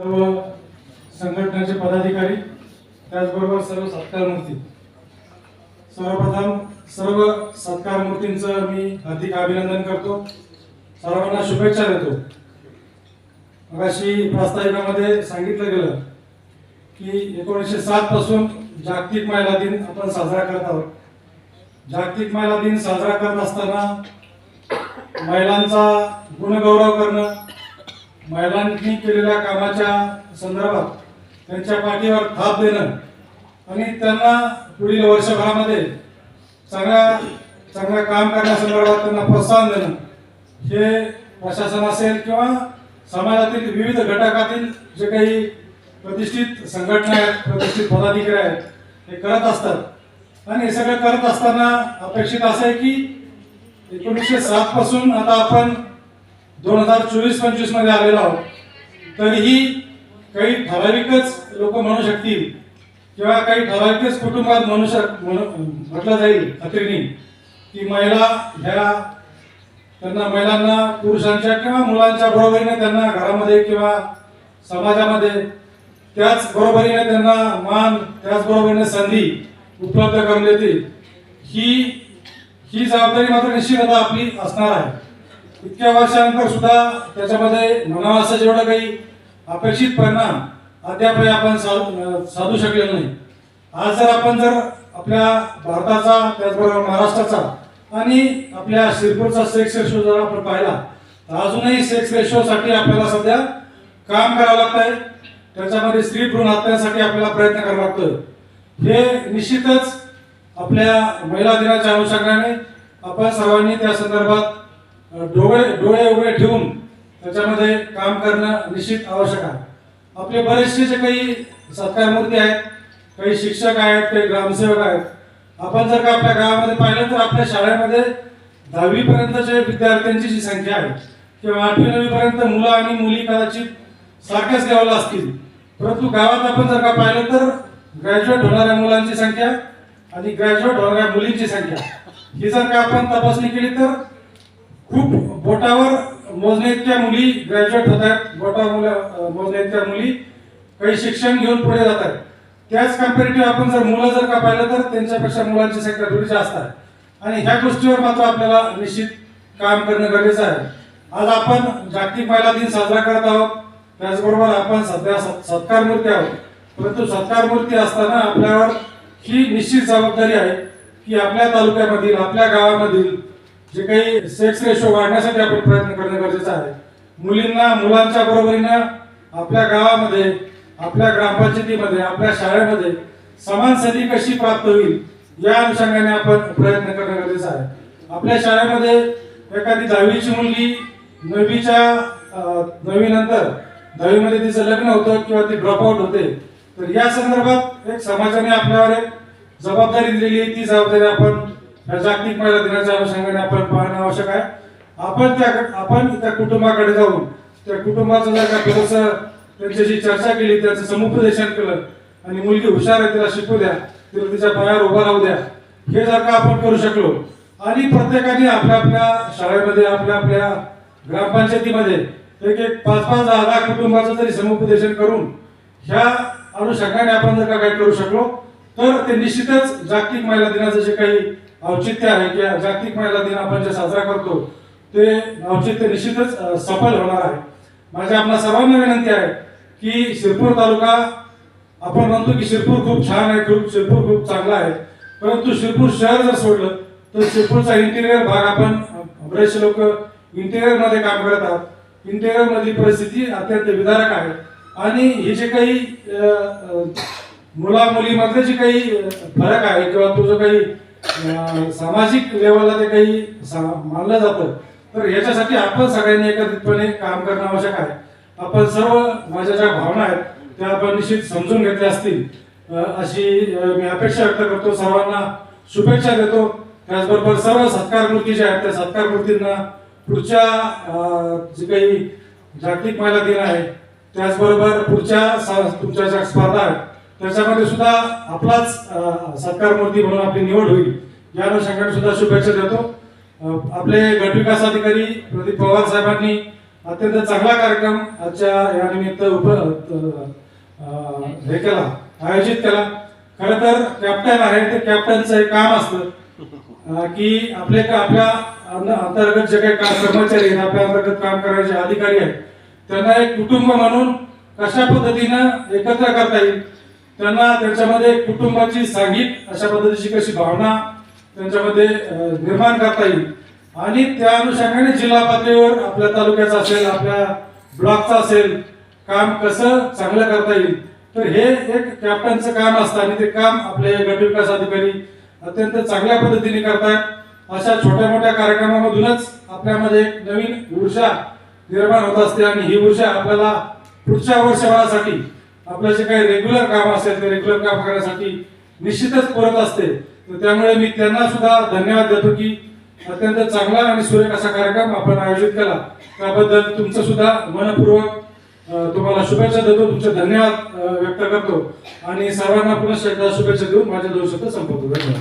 सर्व संघटनेचे पदाधिकारी त्याचबरोबर सर्व सत्कार मूर्ती. सर्वप्रथम सर्व सत्कार मूर्तींचं मी हार्दिक अभिनंदन करतो. सर्वांना शुभेच्छा देतो. अशी प्रास्ताविकामध्ये सांगितलं गेलं की एकोणीसशे सात पासून जागतिक महिला दिन आपण साजरा करत आहोत. जागतिक महिला दिन साजरा करत असताना महिलांचा गुणगौरव करणं महिलांनी केलेल्या कामाच्या संदर्भात त्यांच्या पाठीवर थाप देणं आणि त्यांना पुढील वर्षभरामध्ये चांगल्या चांगलं काम करण्यासंदर्भात त्यांना प्रोत्साहन देणं हे प्रशासन असेल किंवा समाजातील विविध घटकातील जे काही प्रतिष्ठित संघटना आहेत प्रतिष्ठित पदाधिकारी आहेत हे करत असतात. आणि हे सगळं करत असताना अपेक्षित असं आहे की एकोणीसशे सात पासून आता आपण दोन हजार चोवीस पंचवीसमध्ये आलेलो आहोत. तरीही काही ठराविकच लोक म्हणू शकतील किंवा काही ठराविकच कुटुंबात म्हणू शक म्हणू- म्हटलं जाईल खात्रीने की महिला ह्या त्यांना महिलांना पुरुषांच्या किंवा मुलांच्या बरोबरीने त्यांना घरामध्ये किंवा समाजामध्ये त्याच बरोबरीने त्यांना मान त्याच बरोबरीने संधी उपलब्ध करून देते ही ही जबाबदारी मात्र निश्चितता आपली असणार आहे. इतक्या वर्षानंतर सुद्धा त्याच्यामध्ये म्हणावं असं जेवढं काही अपेक्षित परिणाम अद्यापही आपण साधू साधू शकलेलो नाही. आज जर आपण जर आपल्या भारताचा त्याचबरोबर महाराष्ट्राचा आणि आपल्या शिरपूरचा सेक्स रेशो जर आपण पाहिला तर अजूनही सेक्स रेशोसाठी आपल्याला सध्या काम करावं लागत आहे त्याच्यामध्ये स्त्री भ्रूण हत्यासाठी आपल्याला प्रयत्न करावा लागतोय. हे निश्चितच आपल्या महिला दिनाच्या अनुषंगाने आपण सर्वांनी त्या संदर्भात डोळे डोळे उघडे ठेवून त्याच्यामध्ये काम करणं निश्चित आवश्यक आहे. आपले बरेचसे जे काही सत्कार मूर्ती आहेत काही शिक्षक आहेत काही ग्रामसेवक आहेत आपण जर का आपल्या गावामध्ये पाहिलं तर आपल्या शाळेमध्ये दहावीपर्यंतच्या विद्यार्थ्यांची जी संख्या आहे किंवा आठवी नववीपर्यंत मुलं आणि मुली कदाचित सारख्याच लेवलला असतील. परंतु गावात आपण जर का पाहिलं तर ग्रॅज्युएट होणाऱ्या मुलांची संख्या आणि ग्रॅज्युएट होणाऱ्या मुलींची संख्या. ही जर का आपण तपासणी केली तर खूप बोटावर मोजण्याच्या मुली ग्रॅज्युएट होतात. बोटावर मुलं अं, मुली काही शिक्षण घेऊन पुढे जातात. त्याच कम्पॅरेटिव्ह आपण जर मुलं जर का पाहिलं तर त्यांच्यापेक्षा मुलांची संख्या थोडी जास्त आहे. आणि ह्या गोष्टीवर मात्र आपल्याला निश्चित काम करणं गरजेचं आहे. आज आपण जागतिक महिला दिन साजरा करत आहोत. त्याचबरोबर आपण सध्या सत्कार मूर्ती आहोत. परंतु सत्कार मूर्ती असताना आपल्यावर ही निश्चित जबाबदारी आहे की आपल्या तालुक्यामधील आपल्या गावामधील जे काही सेक्स रेशो वाढण्यासाठी आपण प्रयत्न करणं गरजेचं आहे. मुलींना मुलांच्या बरोबरीनं आपल्या गावामध्ये आपल्या ग्रामपंचायतीमध्ये आपल्या शाळेमध्ये समान संधी कशी प्राप्त होईल या अनुषंगाने आपण प्रयत्न करणं गरजेचं आहे. आपल्या शाळेमध्ये एखादी दहावीची मुलगी नववीच्या अं, नववीनंतर दहावीमध्ये तिचं लग्न होतं किंवा ती ड्रॉपआउट होते तर या संदर्भात एक समाजाने आपल्यावर एक जबाबदारी दिलेली आहे. ती जबाबदारी आपण या जागतिक महिला दिनाच्या अनुषंगाने आपण पाहणं आवश्यक आहे. आपण त्या आपण त्या कुटुंबाकडे जाऊन त्या कुटुंबाचं जर का थोडंसं त्यांच्याशी चर्चा केली त्याचं समुपदेशन केलं आणि मुलगी हुशार आहे तिला शिकू द्या तिला तिच्या पायावर उभा राहू द्या हे जर का आपण करू शकलो आणि प्रत्येकाने आपल्या आपल्या शाळेमध्ये आपल्या आपल्या ग्रामपंचायतीमध्ये एक एक पाच पाच दहा दहा कुटुंबाचं जरी समुपदेशन करून ह्या अनुषंगाने आपण जर का काही करू शकलो तर ते निश्चितच जागतिक महिला दिनाचं जे काही औचित्य आहे की जागतिक महिला दिन आपण जे साजरा करतो ते औचित्य निश्चितच सफल होणार आहे. माझ्या आपल्या सर्वांना विनंती आहे की शिरपूर तालुका आपण म्हणतो की शिरपूर खूप छान आहे खूप शिरपूर खूप चांगला आहे. परंतु शिरपूर शहर जर सोडलं तर शिरपूरचा इंटिरियर भाग आपण बरेचसे लोक इंटेरियरमध्ये काम करत आहात परिस्थिती अत्यंत विदारक आहे. आणि हे जे काही मुलामुलीमधले मुला जे काही फरक आहे किंवा तो जो काही सामाजिक लेवलला ते काही सा- मानलं जातं. तर याच्यासाठी आपण सगळ्यांनी एकत्रितपणे काम करणं आवश्यक आहे. आपण सर्व माझ्या ज्या भावना आहेत त्या आपण निश्चित समजून घेतल्या असतील. अशी मी अपेक्षा व्यक्त करतो. सर्वांना शुभेच्छा देतो. त्याचबरोबर सर्व सत्कार ज्या आहेत त्या सत्कार मूर्तींना पुढच्या जे काही जागतिक महिला दिन आहे त्याचबरोबर पुढच्या तुमच्या ज्या स्पर्धा आहेत त्याच्यामध्ये सुद्धा आपलाच अ, सत्कार मूर्ती म्हणून आपली निवड होईल. या अनुषंगाने सुद्धा शुभेच्छा देतो. आपले गटविकास अधिकारी प्रदीप पवार साहेबांनी अत्यंत चांगला कार्यक्रम आजच्या या निमित्त उप हे केला आयोजित केला. खरं तर कॅप्टन आहे ते कॅप्टनचं एक काम असतं की आपले का आपल्या अंतर्गत जे काही काम कर्मचारी आहेत आपल्या अंतर्गत काम करणारे अधिकारी आहेत त्यांना एक कुटुंब म्हणून कशा पद्धतीनं एकत्र करता येईल? त्यांना त्यांच्यामध्ये कुटुंबाची सांघिक अशा पद्धतीची कशी भावना त्यांच्यामध्ये निर्माण करता येईल. आणि त्या अनुषंगाने जिल्हा पातळीवर आपल्या तालुक्याचा असेल आपल्या ब्लॉकचा असेल काम कसं चांगलं करता येईल. तर हे एक कॅप्टनचं काम असतं आणि ते काम आपले गट विकास अधिकारी अत्यंत चांगल्या पद्धतीने करतात. अशा छोट्या मोठ्या कार्यक्रमामधूनच आपल्यामध्ये एक नवीन ऊर्जा निर्माण होत असते आणि ही ऊर्जा आपल्याला पुढच्या वर्षभरासाठी आपलं जे काही रेग्युलर काम असेल ते रेग्युलर काम करण्यासाठी निश्चितच परत असते. तर त्यामुळे मी त्यांना सुद्धा धन्यवाद देतो की अत्यंत चांगला आणि सुरेख असा कार्यक्रम आपण आयोजित केला. त्याबद्दल तुमचं सुद्धा मनपूर्वक तुम्हाला शुभेच्छा देतो तुमचे धन्यवाद व्यक्त करतो. आणि सर्वांना पुन्हा एकदा शुभेच्छा देऊन माझ्या दोन शब्द संपवतो. धन्यवाद.